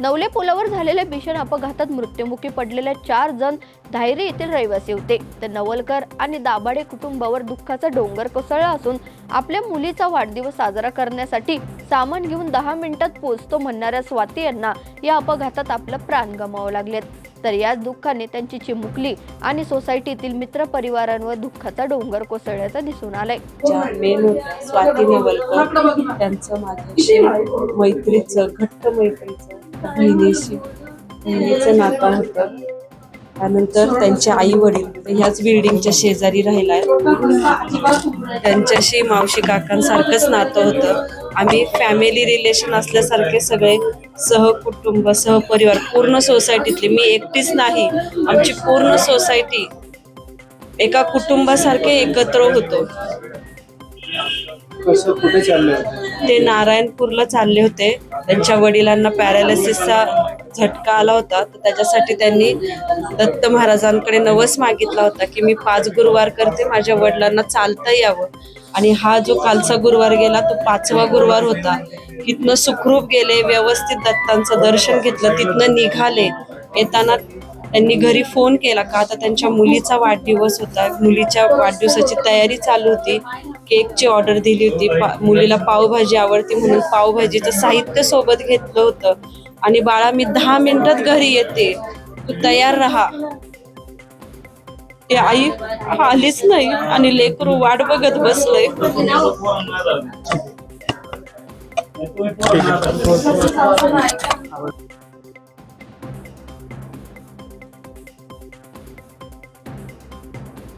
नवले पुलावर झालेल्या भीषण अपघातात मृत्युमुखी पडलेल्या चार जण धायरी येथील रहिवासी होते. तर नवलकर आणि दाभाडे कुटुंबावर दुःखाचा डोंगर कोसळला असून आपल्या मुलीचा वाढदिवस साजरा करण्यासाठी सामान घेऊन दहा मिनिटात पोहोचतो म्हणणाऱ्या स्वाती यांना या अपघातात आपला प्राण गमावं लागलेत. तर याच दुःखाने त्यांची चिमुकली आणि सोसायटीतील मित्र परिवारांवर दुःखाचा डोंगर कोसळल्याचं दिसून आलंय. मेन होत्या स्वाती नेवलकर त्यांचं माझ्याशी मैत्रीचं घट्ट मैत्रीचं बहिणीशी बहिणीचं नातं होतं. त्यानंतर त्यांचे आई वडील ह्याच बिल्डिंगच्या शेजारी राहिलाय. त्यांच्याशी मावशी काकांसारखंच नातं होतं. आम्ही फॅमिली रिलेशन असल्यासारखे सगळे सहकुटुंब सहपरिवार पूर्ण सोसायटीतले मी एकटीच नाही. आमची पूर्ण सोसायटी एका कुटुंबासारखे एकत्र होतो. कसं कुठे चालले ते नारायणपूरला चालले होते. त्यांच्या वडिलांना पॅरालिसिसचा झटका आला होता. तर त्याच्यासाठी त्यांनी दत्त महाराजांकडे नवस मागितला होता की मी पाच गुरुवार करते माझ्या वडिलांना चालता यावं. आणि हा जो कालचा गुरुवार गेला तो पाचवा गुरुवार होता. तिथनं सुखरूप गेले व्यवस्थित दत्तांचं दर्शन घेतलं तिथनं निघाले. येताना त्यांनी घरी फोन केला का आता त्यांच्या मुलीचा वाढदिवस होता. मुलीच्या वाढदिवसाची तयारी चालू होती. केकची ऑर्डर दिली होती. पा- मुलीला पावभाजी आवडते म्हणून पावभाजीचं साहित्य सोबत घेतलं होतं. आणि बाळा मी दहा मिनिटात घरी येते. तू तयार राहा. आई आलीच नाही. आणि लेकरू वाट बघत बसलंय.